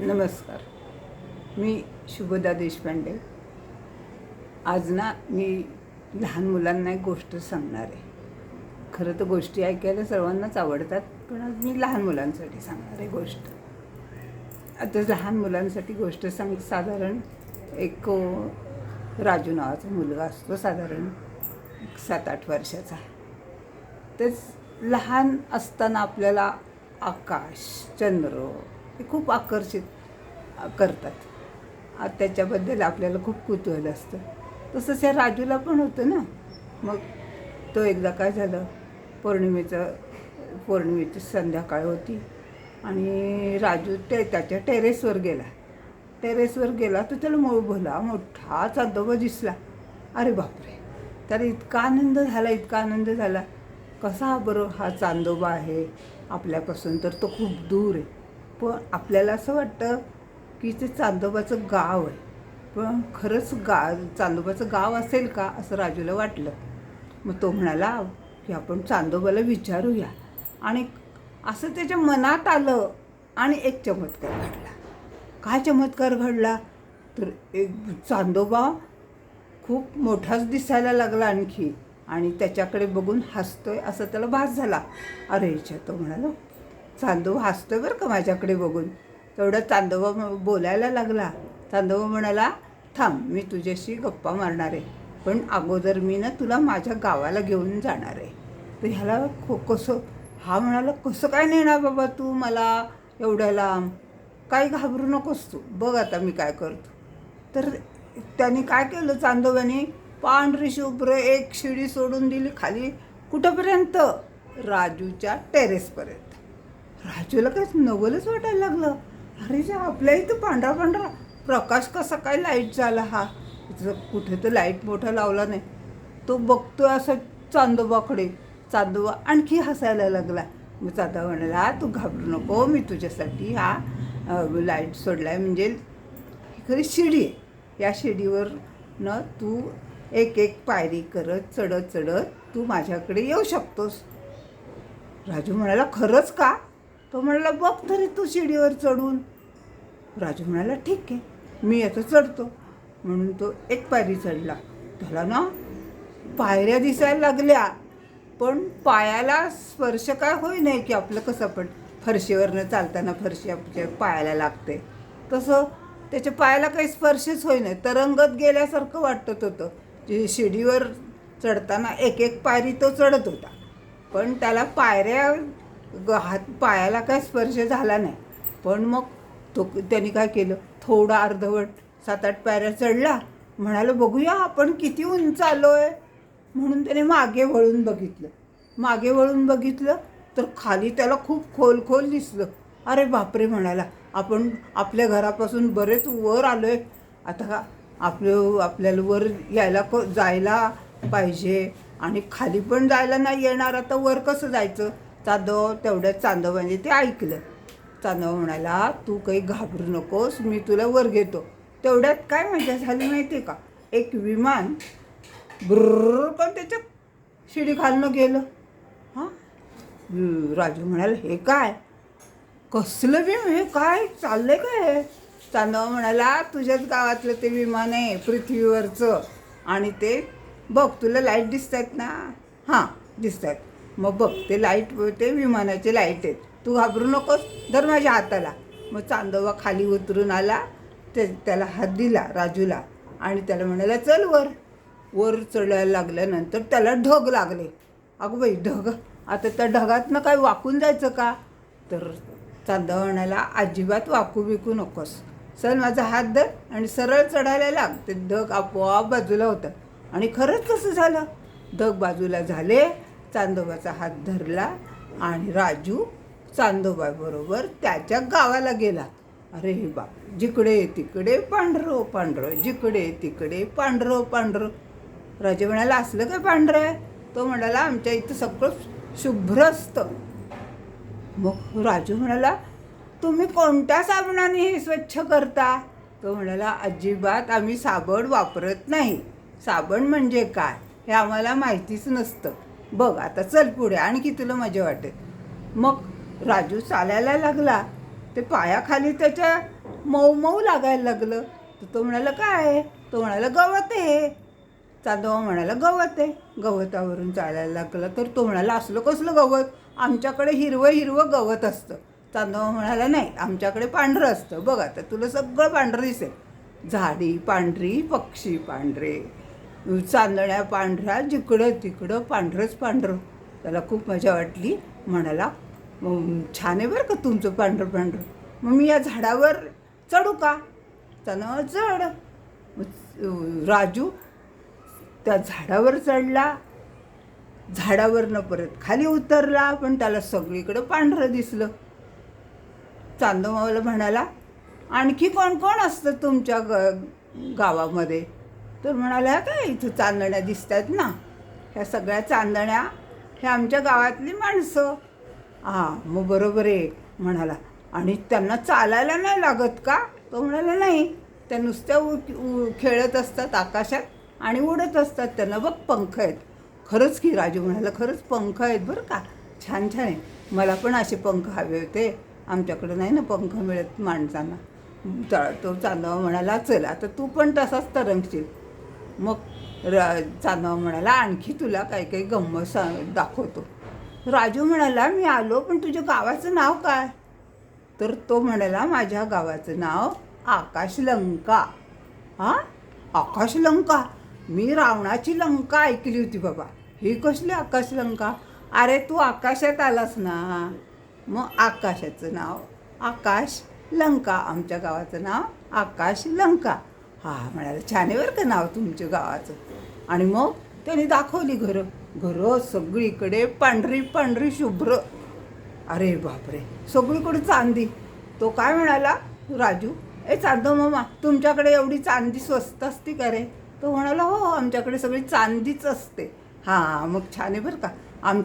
नमस्कार. मी शुभदा देशपांडे. आज ना मी लहान मुलांना एक गोष्ट सांगणार. आहे खरं तर गोष्टी ऐकायला सर्वांनाच आवडतात पण आज मी लहान मुलांसाठी सांगणार आहे गोष्ट. आता लहान मुलांसाठी गोष्ट सांग साधारण एक राजू नावाचा मुलगा असतो साधारण सात आठ वर्षाचा. तेच लहान असताना आपल्याला आकाश चंद्र हे खूप आकर्षित करतात. त्याच्याबद्दल आपल्याला खूप कुतूहल असतं. तसंच या राजूला पण होतं ना. मग तो एकदा काय झालं पौर्णिमेचं पौर्णिमेची संध्याकाळ होती आणि राजू ते त्याच्या टेरेसवर गेला. टेरेसवर गेला तर त्याला मो भोला मोठा चांदोबा दिसला. अरे बापरे! त्याला इतका आनंद झाला इतका आनंद झाला. कसा बरं हा चांदोबा आहे आपल्यापासून तर तो खूप दूर आहे. पण आपल्याला असं वाटतं की ते चांदोबाचं गाव आहे. पण खरंच गा चांदोबाचं गाव असेल का असं राजूला वाटलं. मग तो म्हणाला की आपण चांदोबाला विचारूया. आणि असं त्याच्या मनात आलं आणि एक चमत्कार घडला. काय चमत्कार घडला? तर एक चांदोबा खूप मोठाच दिसायला लागला आणखी आणि त्याच्याकडे बघून हसतोय असं त्याला भास झाला. अरे तो म्हणाला चांदोबा हसतोय बरं का माझ्याकडे बघून? तेवढं चांदोबा बोलायला लागला. चांदोबा म्हणाला थांब मी तुझ्याशी गप्पा मारणार आहे. पण अगोदर मी ना तुला माझ्या गावाला घेऊन जाणार आहे. तर ह्याला खो कसं हा म्हणाला कसं काय नेणार बाबा तू मला एवढ्या लांब? काही घाबरू नकोस तू? बघ आता मी काय करतो. तर त्याने काय केलं चांदोबाने पांढरी शुभ्र एक शिडी सोडून दिली खाली कुठंपर्यंत? राजूच्या टेरेसपर्यंत राजूला काय नवलच वाटायला लागलं. अरे जे आपल्या इथं पांढरा पांढरा प्रकाश कसा काय लाइट झाला हा? कुठे तर लाइट मोठा लावला नाही. तो बघतो असं चांदोबाकडे. चांदोबा आणखी हसायला लागला. मग चांदोबा म्हणाला तू घाबरू नको मी तुझ्यासाठी हा लाइट सोडलाय. म्हणजे खरी शिडी आहे. या शिडीवर न तू एक एक पायरी करत चढत चढत तू माझ्याकडे येऊ शकतोस. राजू म्हणाला खरंच का? तो म्हणाला बघ तरी तू शिडीवर चढून. राजू म्हणाला ठीक आहे मी आता चढतो. म्हणून तो एक पायरी चढला. त्याला ना पायऱ्या दिसायला लागल्या पण पायाला स्पर्श काय होई नाही की आपलं कसं पण. फरशीवरनं चालताना फरशी आपल्या पायाला लागते. तसं त्याच्या पायाला काही स्पर्शच होई नाही तरंगत गेल्यासारखं वाटत होतं. जे शिडीवर चढताना एक एक पायरी तो चढत होता. पण त्याला पायऱ्या ग- हात पायाला काय स्पर्श झाला नाही. पण मग तो त्यांनी काय केलं? थोडा अर्धवट सात आठ पायऱ्या चढला. म्हणाला बघूया आपण किती उंच आहे म्हणून त्याने मागे वळून बघितलं. मागे वळून बघितलं तर खाली त्याला खूप खोल खोल दिसलं. अरे बापरे म्हणाला आपण आपल्या घरापासून बरेच वर आलो आहे आता का आपलं आपल्याला वर यायला क जायला पाहिजे आणि खाली पण जायला नाही येणार. आता वर कसं जायचं? चांदव तेवढ्यात चांदवाने म्हणजे ते ऐकलं. चांदवा म्हणाला तू काही घाबरू नकोस मी तुला वर घेतो. तेवढ्यात काय मजा झाली माहिती आहे का? एक विमान ब्रर पण त्याच्या शिडी खालनं गेलं. हां? राजू म्हणाला हे काय? कसलं विम हे काय चाललंय काय हे? चांदवा म्हणाला तुझ्याच गावातलं ते विमान आहे पृथ्वीवरचं. आणि ते बघ तुला लाइट दिसत आहेत ना? हां दिसत आहेत मग बघ ते लाइट ते विमानाचे लाइट आहेत. तू घाबरू नकोस धर माझ्या हाताला. मग चांदोबा खाली उतरून आला ते त्याला हात दिला राजूला आणि त्याला म्हणाला चल वर. वर चढायला लागल्यानंतर त्याला ढग लागले. अगं बाई ढग? आता त्या ढगातनं काय वाकून जायचं का? तर चांदोबा म्हणाला अजिबात वाकू बिकू नकोस. चल माझा हात धर आणि सरळ चढायला लाग. ते ढग आपोआप बाजूला होतं. आणि खरंच कसं झालं? ढग बाजूला झाले चांदोबाचा हात धरला आणि राजू चांदोबाबरोबर त्याच्या गावाला गेला. अरे हे बाप जिकडे तिकडे पांढरं पांढरं जिकडे तिकडे पांढरं पांढरं. राजे म्हणाला असलं काय पांढरं आहे? तो म्हणाला आमच्या इथं सगळं शुभ्र असतं. मग राजू म्हणाला तुम्ही कोणत्या साबणाने हे स्वच्छ करता? तो म्हणाला अजिबात आम्ही साबण वापरत नाही. साबण म्हणजे काय? हे आम्हाला माहितीच नसतं. बघ आता चल पुढे आणखी तुला मजा वाटेल. मग राजू चालायला लागला. ते पायाखाली त्याच्या मऊ मऊ लागायला लागलं. तर तो म्हणाला काय? आहे? तो म्हणाला गवत आहे. चांदोबा म्हणाला गवत आहे. गवतावरून चालायला लागला. तर तो म्हणाला असलं कसलं गवत? आमच्याकडे हिरवं हिरवं गवत असतं. चांदोबा म्हणाला नाही आमच्याकडे पांढरं असतं. बघ आता तुला सगळं पांढरं दिसेल. झाडी पांढरी पक्षी पांढरे चांदण्या पांढऱ्या जिकडं तिकडं पांढरंच पांढरं. त्याला खूप मजा वाटली. म्हणाला छान आहे बरं का तुमचं पांढरं पांढरं. मग मी या झाडावर चढू का? त्यानं चढ. राजू त्या झाडावर चढला. झाडावरनं परत खाली उतरला पण त्याला सगळीकडं पांढरं दिसलं. चांदोमावाला म्हणाला आणखी कोण कोण असतं तुमच्या ग गावामध्ये? तर म्हणाला काय इथं चांदण्या दिसत आहेत ना. ह्या सगळ्या चांदण्या हे आमच्या गावातली माणसं. हां मग बरोबर आहे म्हणाला. आणि त्यांना चालायला नाही लागत का? तो म्हणाला नाही. त्या नुसत्या उ खेळत असतात आकाशात आणि उडत असतात त्यांना. बघ पंख आहेत. खरंच की राजू म्हणाला खरंच पंख आहेत बरं का? छान छान आहे. मला पण असे पंख हवे होते. आमच्याकडे नाही ना पंख मिळत माणसांना. तो चांदवा म्हणाला चल आता तू पण तसाच तरंगशील. मग र चांदवा म्हणाला आणखी तुला काही काही गंमत सांग दाखवतो. राजू म्हणाला मी आलो पण तुझ्या गावाचं नाव काय? तर तो म्हणाला माझ्या गावाचं नाव आकाश लंका हां आकाश लंका मी रावणाची लंका ऐकली होती बाबा. ही कसली आकाश लंका अरे तू आकाशात आलास ना. मग आकाशाचं नाव आकाश लंका आमच्या गावाचं नाव आकाश लंका हा म्हणाला छान आहे बरं का नाव तुमच्या गावाचं. आणि मग त्याने दाखवली घरं. घरं सगळीकडे पांढरी पांढरी शुभ्र. अरे बापरे सगळीकडे चांदी. तो काय म्हणाला? राजू ए चांदो मामा तुमच्याकडे एवढी चांदी स्वस्त असते का रे? तो म्हणाला हो, हो आमच्याकडे सगळी चांदीच असते. हां मग छान आहे बरं का. आमच्या